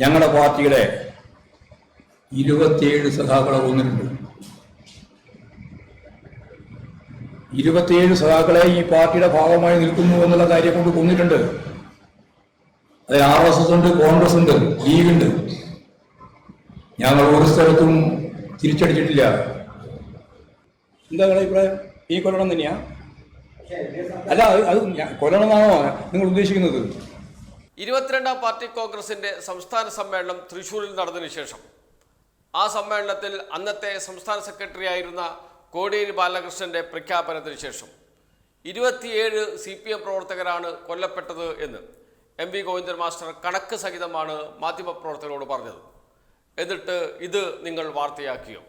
ഞങ്ങളുടെ പാർട്ടിയുടെ ഇരുപത്തിയേഴ് സഖാക്കളെ കൊന്നിട്ടുണ്ട്. ഇരുപത്തിയേഴ് സഖാക്കളെ ഈ പാർട്ടിയുടെ ഭാഗമായി നിൽക്കുന്നു എന്നുള്ള കാര്യം കൊണ്ട് കൊന്നിട്ടുണ്ട്. അതിൽ ആർ എസ് എസ് ഉണ്ട് കോൺഗ്രസ് ഉണ്ട് ലീഗ് ഉണ്ട്. ഞങ്ങൾ ഒരു സ്ഥലത്തും തിരിച്ചടിച്ചിട്ടില്ല. എന്താ അഭിപ്രായം? ഈ കൊല്ലണം തന്നെയാ? അല്ല അത് കൊല്ലണം എന്നാണോ നിങ്ങൾ ഉദ്ദേശിക്കുന്നത്? ഇരുപത്തിരണ്ടാം പാർട്ടി കോൺഗ്രസിന്റെ സംസ്ഥാന സമ്മേളനം തൃശൂരിൽ നടന്നതിനു ശേഷം. ആ സമ്മേളനത്തിൽ അന്നത്തെ സംസ്ഥാന സെക്രട്ടറി ആയിരുന്ന കോടിയേരി ബാലകൃഷ്ണന്റെ പ്രഖ്യാപനത്തിന് ശേഷം ഇരുപത്തിയേഴ് സി പി എം പ്രവർത്തകരാണ് കൊല്ലപ്പെട്ടത് എന്ന് എം വി ഗോവിന്ദൻ മാസ്റ്റർ കണക്ക് സഹിതമാണ് മാധ്യമപ്രവർത്തകരോട് പറഞ്ഞത്. എന്നിട്ട് ഇത് നിങ്ങൾ വാർത്തയാക്കിയോ?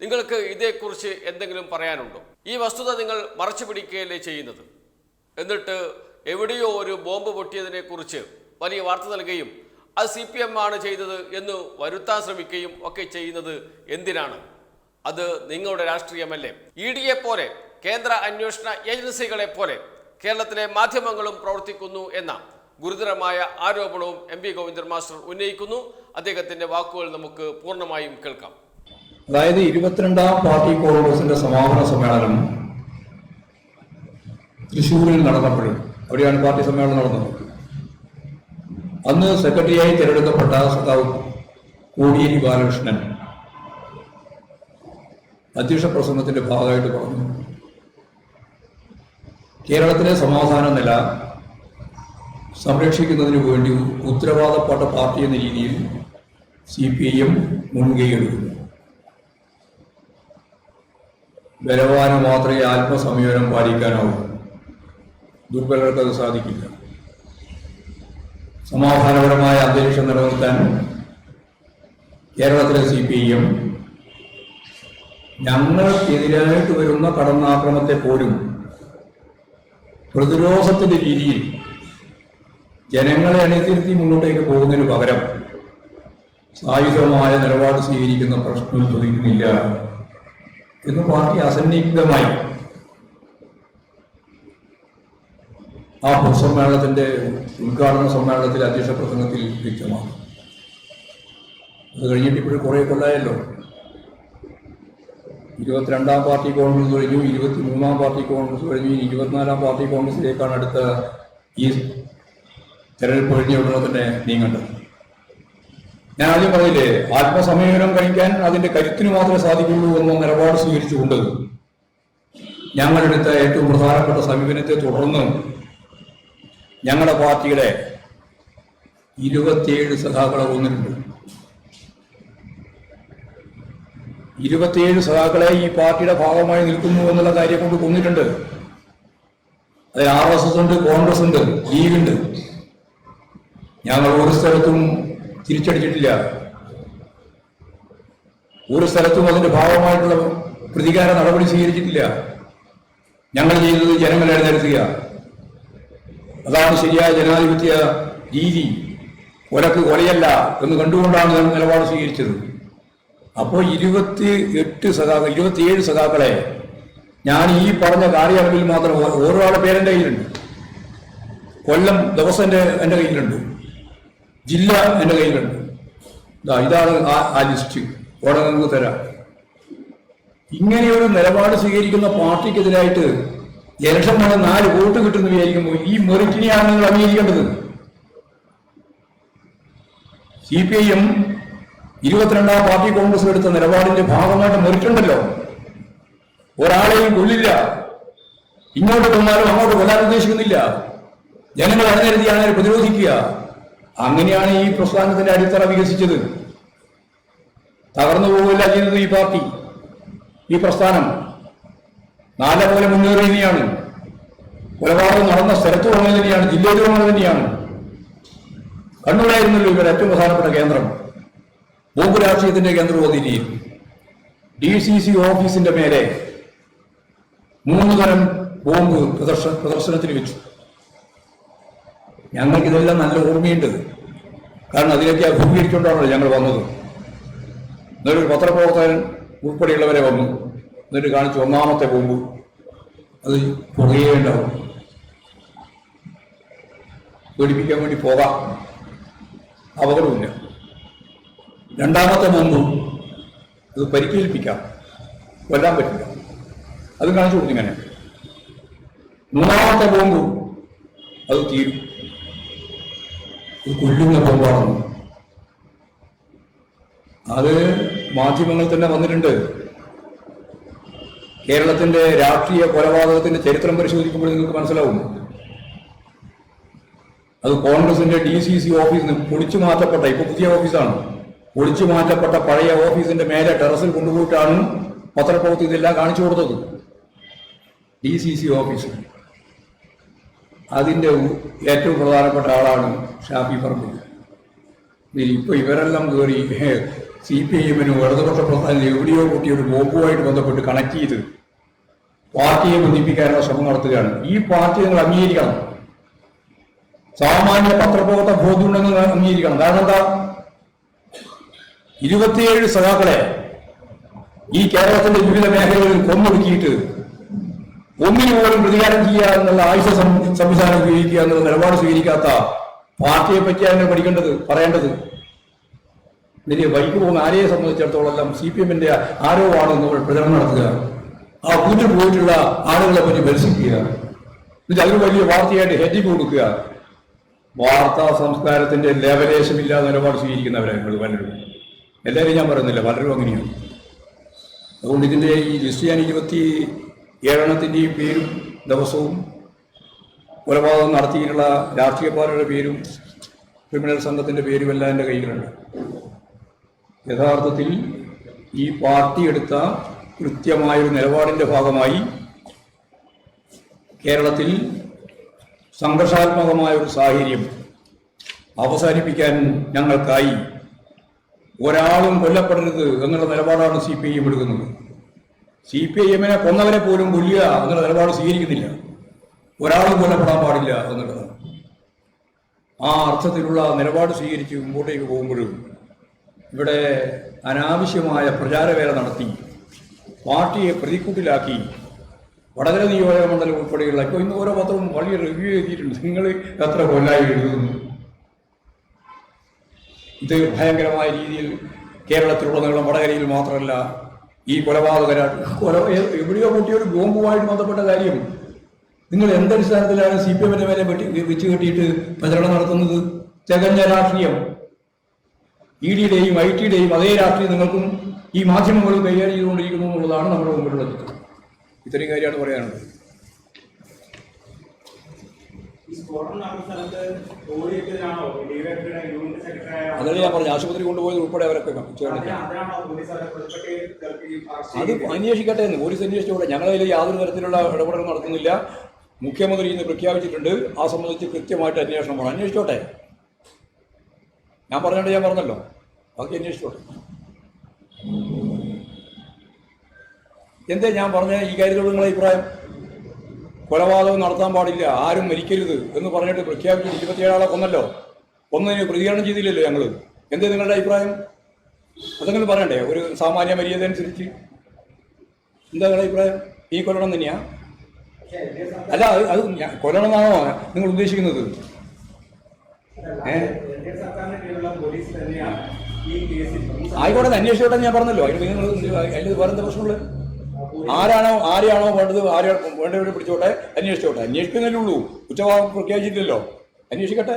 നിങ്ങൾക്ക് ഇതേക്കുറിച്ച് എന്തെങ്കിലും പറയാനുണ്ടോ? ഈ വസ്തുത നിങ്ങൾ മറച്ചു പിടിക്കുകയല്ലേ ചെയ്യുന്നത്? എന്നിട്ട് എവിടെയോ ഒരു ബോംബ് പൊട്ടിയതിനെ കുറിച്ച് വലിയ വാർത്ത നൽകുകയും അത് സി പി എം ആണ് ചെയ്തത് എന്ന് വരുത്താൻ ശ്രമിക്കുകയും ഒക്കെ ചെയ്യുന്നത് എന്തിനാണ്? അത് നിങ്ങളുടെ രാഷ്ട്രീയമല്ലേ ഇ ഡിയെ പോലെ കേന്ദ്ര അന്വേഷണ ഏജൻസികളെ പോലെ കേരളത്തിലെ മാധ്യമങ്ങളും പ്രവർത്തിക്കുന്നു എന്ന ഗുരുതരമായ ആരോപണവും എം പി ഗോവിന്ദൻ മാസ്റ്റർ ഉന്നയിക്കുന്നു. അദ്ദേഹത്തിന്റെ വാക്കുകൾ നമുക്ക് പൂർണമായും കേൾക്കാം. അതായത് ഇരുപത്തിരണ്ടാം പാർട്ടി കോൺഗ്രസിന്റെ സമാപന സമ്മേളനം തൃശ്ശൂരിൽ നടന്നപ്പോഴും അവിടെയാണ് പാർട്ടി സമ്മേളനം നടന്നത്. അന്ന് സെക്രട്ടറിയായി തിരഞ്ഞെടുക്കപ്പെട്ട സഖാവ് കോടിയേരി ബാലകൃഷ്ണൻ അധ്യക്ഷ പ്രസംഗത്തിന്റെ ഭാഗമായിട്ട് പറഞ്ഞു. കേരളത്തിലെ സമാധാന നില സംരക്ഷിക്കുന്നതിന് വേണ്ടി ഉത്തരവാദപ്പെട്ട പാർട്ടി എന്ന രീതിയിൽ സി പി ഐ എം മുൻകൈയെടുക്കുന്നു ബലവാന് മാത്രമേ ആത്മസമീപനം പാലിക്കാനാവൂ. ദുർബലർക്ക് അത് സാധിക്കില്ല. സമാധാനപരമായ അന്തരീക്ഷം നിലനിർത്താൻ കേരളത്തിലെ സി പി എം ഞങ്ങൾക്കെതിരായിട്ട് വരുന്ന കടന്നാക്രമത്തെ പോലും പ്രതിരോധത്തിന്റെ രീതിയിൽ ജനങ്ങളെ അണിതിരുത്തി മുന്നോട്ടേക്ക് പോകുന്നതിന് പകരം സായുധമായ നിലപാട് സ്വീകരിക്കുന്ന പ്രശ്നം ചോദിക്കുന്നില്ല എന്ന് പാർട്ടി അസന്നിഗ്ധമായി ആ പൊതുസമ്മേളനത്തിന്റെ ഉദ്ഘാടന സമ്മേളനത്തിൽ അധ്യക്ഷ പ്രസംഗത്തിൽ വ്യക്തമാണ് അത് കഴിഞ്ഞിട്ട് ഇപ്പോഴും കുറെ കൊല്ലായല്ലോ. ഇരുപത്തിരണ്ടാം പാർട്ടി കോൺഗ്രസ് കഴിഞ്ഞു ഇരുപത്തി മൂന്നാം പാർട്ടി കോൺഗ്രസ് കഴിഞ്ഞു ഇരുപത്തിനാലാം പാർട്ടി കോൺഗ്രസിലേക്കാണ് അടുത്ത ഈ തെരഞ്ഞെടുപ്പ് കഴിഞ്ഞ ഉടനെ തന്നെ നീങ്ങേണ്ടത്. ഞാൻ ആദ്യം പറഞ്ഞില്ലേ ആത്മസമീപനം കഴിക്കാൻ അതിന്റെ കരുത്തിന് മാത്രമേ സാധിക്കുള്ളൂ എന്ന നിലപാട് സ്വീകരിച്ചുകൊണ്ട് ഞങ്ങളെടുത്ത ഏറ്റവും പ്രധാനപ്പെട്ട സമീപനത്തെ തുടർന്ന് ഞങ്ങളുടെ പാർട്ടിയുടെ ഇരുപത്തിയേഴ് സഖാക്കളെ കൊന്നിട്ടുണ്ട്. ഇരുപത്തിയേഴ് സഖാക്കളെ ഈ പാർട്ടിയുടെ ഭാഗമായി നിൽക്കുന്നു എന്നുള്ള കാര്യം കൊണ്ട് കൊന്നിട്ടുണ്ട്. അതിൽ ആർ എസ് എസ് ഉണ്ട് കോൺഗ്രസ് ഉണ്ട് ലീഗ് ഉണ്ട്. ഞങ്ങൾ ഒരു സ്ഥലത്തും തിരിച്ചടിച്ചിട്ടില്ല. ഒരു സ്ഥലത്തും അതിന്റെ ഭാഗമായിട്ടുള്ള പ്രതികാര നടപടി സ്വീകരിച്ചിട്ടില്ല. ഞങ്ങൾ ചെയ്തത് ജനങ്ങളെ എഴുന്നേൽക്കുക അതാണ് ശരിയായ ജനാധിപത്യ രീതി. കൊലക്ക് കൊലയല്ല എന്ന് കണ്ടുകൊണ്ടാണ് ഞങ്ങൾ നിലപാട് സ്വീകരിച്ചത്. അപ്പോൾ ഇരുപത്തി എട്ട് സഖാക്കൾ ഇരുപത്തിയേഴ് സഖാക്കളെ ഞാൻ ഈ പറഞ്ഞ കാലയളവിൽ മാത്രം ഓരോരാളുടെ പേരെന്റെ കയ്യിലുണ്ട്. കൊല്ലം ദിവസം എന്റെ എന്റെ കയ്യിലുണ്ട്. ജില്ല എന്റെ കയ്യിലുണ്ട്. ഇതാ ഇതാണ് ആ ലിസ്റ്റ്. അവിടെ നമുക്ക് തരാം. ഇങ്ങനെയൊരു നിലപാട് സ്വീകരിക്കുന്ന പാർട്ടിക്കെതിരായിട്ട് ഇലക്ഷൻ വന്ന് നാല് വോട്ട് കിട്ടുന്നു വിചാരിക്കുമ്പോൾ ഈ മെറിറ്റിനെയാണ് നിങ്ങൾ അംഗീകരിക്കേണ്ടത്. സി പി ഐ എം ഇരുപത്തിരണ്ടാം പാർട്ടി കോൺഗ്രസ് എടുത്ത നിലപാടിന്റെ ഭാഗമായിട്ട് മെറിറ്റുണ്ടല്ലോ. ഒരാളെയും കൊല്ലില്ല. ഇങ്ങോട്ട് കൊന്നാലും അങ്ങോട്ട് കൊല്ലാൻ ഉദ്ദേശിക്കുന്നില്ല. ജനങ്ങൾ അറിഞ്ഞിരുത്തി പ്രതിരോധിക്കുക. അങ്ങനെയാണ് ഈ പ്രസ്ഥാനത്തിന്റെ അടിത്തറ വികസിച്ചത്. തകർന്നു പോകില്ല ചെയ്യുന്നത് ഈ പാർട്ടി ഈ പ്രസ്ഥാനം. നാല പോലെ മുന്നേറിയതാണ് കൊലപാതകം നടന്ന സ്ഥലത്ത് വന്നത് തന്നെയാണ് ജില്ലയിൽ വന്നത് തന്നെയാണ്. കണ്ണൂരായിരുന്നല്ലോ ഇവർ ഏറ്റവും പ്രധാനപ്പെട്ട കേന്ദ്രം. ബോംബ് രാഷ്ട്രീയത്തിന്റെ കേന്ദ്രബോധിനിയിൽ ഡി സി സി ഓഫീസിന്റെ മേലെ മൂന്ന് തരം ബോംബ് പ്രദർശന പ്രദർശനത്തിന് വെച്ചു. ഞങ്ങൾക്കിതെല്ലാം നല്ല ഓർമ്മയുണ്ട്. കാരണം അതിലേക്ക് അഭിമുഖീകരിച്ചുകൊണ്ടാണല്ലോ ഞങ്ങൾ വന്നത്. എന്നൊരു പത്രപ്രവർത്തകൻ ഉൾപ്പെടെയുള്ളവരെ വന്നു. എന്നിട്ട് കാണിച്ചു ഒന്നാമത്തെ ബോംബ് അത് പുറകെ ഉണ്ടാവും. പേടിപ്പിക്കാൻ വേണ്ടി പോകാം. അപകടമില്ല. രണ്ടാമത്തെ ബോംബ് അത് പരിക്കേൽപ്പിക്കാം. കൊല്ലാൻ പറ്റില്ല. അത് കാണിച്ചു കൊടുത്തിങ്ങനെ മൂന്നാമത്തെ ബോംബ് അത് തീരും. ഇത് കൊല്ലുന്ന ബോംബാണെന്ന് അത് മാധ്യമങ്ങൾ തന്നെ വന്നിട്ടുണ്ട്. കേരളത്തിന്റെ രാഷ്ട്രീയ കൊലപാതകത്തിന്റെ ചരിത്രം പരിശോധിക്കുമ്പോൾ നിങ്ങൾക്ക് മനസ്സിലാവും. അത് കോൺഗ്രസിന്റെ ഡി സി സി ഓഫീസിൽ നിന്ന് പൊളിച്ചു മാറ്റപ്പെട്ട ഇപ്പൊ പുതിയ ഓഫീസാണ്. പൊളിച്ചു മാറ്റപ്പെട്ട പഴയ ഓഫീസിന്റെ മേലെ ടെറസിൽ കൊണ്ടുപോയിട്ടാണ് പത്രപ്രവൃത്തി ഇതെല്ലാം കാണിച്ചു കൊടുത്തത്. D C C office. അതിന്റെ ഏറ്റവും പ്രധാനപ്പെട്ട ആളാണ് ഷാഫി പറമ്പിൽ ഇപ്പൊ ഇവരെല്ലാം കയറി സി പി എമ്മിനും ഇടതുപക്ഷ പ്രസ്ഥാനം എവിടെയോ കൂട്ടിയ ഒരു ബോംബുമായിട്ട് ബന്ധപ്പെട്ട് കണക്ട് ചെയ്ത് പാർട്ടിയെ ബന്ധിപ്പിക്കാനുള്ള ശ്രമം നടത്തുകയാണ്. ഈ പാർട്ടി നിങ്ങൾ അംഗീകരിക്കണം. സാമാന്യ പത്രപ്രവർത്തന ബോധ്യമുണ്ടെന്ന് അംഗീകരിക്കണം. കാരണം എന്താ? ഇരുപത്തിയേഴ് സഖാക്കളെ ഈ കേരളത്തിന്റെ വിവിധ മേഖലകളിൽ കൊന്നൊടുക്കിയിട്ട് ഒന്നിനു പോലും പ്രതികാരം ചെയ്യുക എന്നുള്ള ആയുധ സം- സംവിധാനം ഉപയോഗിക്കുക എന്നുള്ള നിലപാട് സ്വീകരിക്കാത്ത പാർട്ടിയെ പറ്റിയാണ് പഠിക്കേണ്ടത് പറയേണ്ടത്. ഇതിന് വഴിക്ക് പോകുന്ന ആരെയെ സംബന്ധിച്ചിടത്തോളം സി പി എമ്മിന്റെ ആരോപമാണ് നമ്മൾ പ്രചരണം നടത്തുക. ആ കൂട്ടിൽ പോയിട്ടുള്ള ആളുകളെ പറ്റി പരിശീലിക്കുക എന്നിട്ട് അതിന് വലിയ വാർത്തയായിട്ട് ഹെഡിങ് കൊടുക്കുക. വാർത്താ സംസ്കാരത്തിന്റെ ലേവലേശമില്ലാതെ നിലപാട് സ്വീകരിക്കുന്നവരാണ് നിങ്ങൾ പലരും. എല്ലാവരും ഞാൻ പറയുന്നില്ല പലരും അങ്ങനെയാണ്. അതുകൊണ്ട് ഇതിന്റെ ഈ ലിസ്റ്റ് ഞാൻ ഇരുപത്തി ഏഴെണ്ണത്തിന്റെയും പേരും ദിവസവും കൊലപാതകം നടത്തിയിട്ടുള്ള രാഷ്ട്രീയ പാർട്ടിയുടെ പേരും ക്രിമിനൽ സംഘത്തിന്റെ പേരും എല്ലാം എന്റെ കയ്യിലുണ്ട്. യഥാർത്ഥത്തിൽ ഈ പാർട്ടി എടുത്ത കൃത്യമായൊരു നിലപാടിന്റെ ഭാഗമായി കേരളത്തിൽ സംഘർഷാത്മകമായ ഒരു സാഹചര്യം അവസാനിപ്പിക്കാൻ ഞങ്ങൾക്കായി ഒരാളും കൊല്ലപ്പെടരുത് എന്നുള്ള നിലപാടാണ് സി പി ഐ എം എടുക്കുന്നത്. സി പി ഐ എമ്മിനെ കൊന്നവരെ പോലും കൊല്ലുക എന്നുള്ള നിലപാട് സ്വീകരിക്കുന്നില്ല. ഒരാളും കൊല്ലപ്പെടാൻ പാടില്ല എന്നുള്ളതാണ്. ആ അർത്ഥത്തിലുള്ള നിലപാട് സ്വീകരിച്ച് മുമ്പോട്ടേക്ക് പോകുമ്പോഴും ഇവിടെ അനാവശ്യമായ പ്രചാരവേല നടത്തി പാർട്ടിയെ പ്രതിക്കൂട്ടിലാക്കി വടകര നിയോജക മണ്ഡലം ഉൾപ്പെടെയുള്ള ഇപ്പോൾ ഇന്ന് ഓരോ പത്രവും വലിയ റിവ്യൂ എഴുതിയിട്ടുണ്ട്. നിങ്ങൾ എത്ര കൊല്ലായി എഴുതുന്നു? ഇത് ഭയങ്കരമായ രീതിയിൽ കേരളത്തിലുടനീളം വടകരയിൽ മാത്രമല്ല ഈ കൊലപാതക കൊല എവിടെയോ പൊട്ടിയ ഒരു ബോംബുമായിട്ട് ബന്ധപ്പെട്ട കാര്യം. നിങ്ങൾ എന്തടിസ്ഥാനത്തിലാണ് സി പി എമ്മിന്റെ മേലെ വെട്ടി വെച്ച് കെട്ടിയിട്ട് പ്രചരണം നടത്തുന്നത്? തികഞ്ഞ രാഷ്ട്രീയം ഇ ഡിയുടെയും ഐ ടിയുടെയും അതേ രാഷ്ട്രീയം നിങ്ങൾക്കും ഈ മാധ്യമങ്ങൾ കൈകാര്യം ചെയ്തുകൊണ്ടിരിക്കുന്നു എന്നുള്ളതാണ് നമ്മുടെ മുമ്പിലുള്ള ചിത്രം. ഇത്രയും കാര്യമാണ് പറയാനുള്ളത്. സെക്രട്ടറി ഞാൻ പറഞ്ഞു ആശുപത്രി കൊണ്ടുപോയത് ഉൾപ്പെടെ അവരൊക്കെ അത് അന്വേഷിക്കട്ടെ എന്ന്. പോലീസ് അന്വേഷിച്ചുകൂടെ ഞങ്ങളതിൽ യാതൊരു തരത്തിലുള്ള ഇടപെടൽ നടത്തുന്നില്ല. മുഖ്യമന്ത്രി ഇന്ന് പ്രഖ്യാപിച്ചിട്ടുണ്ട്. ആ സംബന്ധിച്ച് കൃത്യമായിട്ട് അന്വേഷണം വേണം. അന്വേഷിച്ചോട്ടെ. ഞാൻ പറഞ്ഞോണ്ട് ഞാൻ പറഞ്ഞല്ലോ. ബാക്കി അന്വേഷിച്ചോളൂ എന്തേ ഞാൻ പറഞ്ഞ ഈ കാര്യത്തോട് നിങ്ങളെ അഭിപ്രായം? കൊലപാതകം നടത്താൻ പാടില്ല ആരും മരിക്കരുത് എന്ന് പറഞ്ഞിട്ട് പ്രഖ്യാപിച്ച് ഇരുപത്തിയേഴാളെ കൊന്നല്ലോ. ഒന്നിന് പ്രതികരണം ചെയ്തില്ലല്ലോ ഞങ്ങൾ എന്തേ നിങ്ങളുടെ അഭിപ്രായം? അതെങ്കിലും പറയണ്ടേ? ഒരു സാമാന്യ മര്യാദ അനുസരിച്ച്. എന്താ നിങ്ങളുടെ അഭിപ്രായം? ഈ കൊല്ലണം തന്നെയാ? അല്ല അത് കൊല്ലണം എന്നാണോ നിങ്ങൾ ഉദ്ദേശിക്കുന്നത് ഏ? സർക്കാരിന്റെ കീഴിലുള്ള പോലീസ് തന്നെയാണ് ഈ കേസിൽ ഈ ആയിക്കോട്ടെ അന്വേഷിച്ചോട്ടെ ഞാൻ പറഞ്ഞല്ലോ. അതിന് നിങ്ങൾ അതിൽ വേറെ എന്താ പ്രശ്നമുള്ളത് ആരാണോ ആരെയാണോ വേണ്ടത് ആരെയാണോ വേണ്ടവരെ പിടിച്ചോട്ടെ അന്വേഷിച്ചോട്ടെ. അന്വേഷിക്കുന്നതല്ലേ ഉള്ളൂ. കുറ്റവാളം പ്രഖ്യാപിച്ചിട്ടില്ലല്ലോ. അന്വേഷിക്കട്ടെ.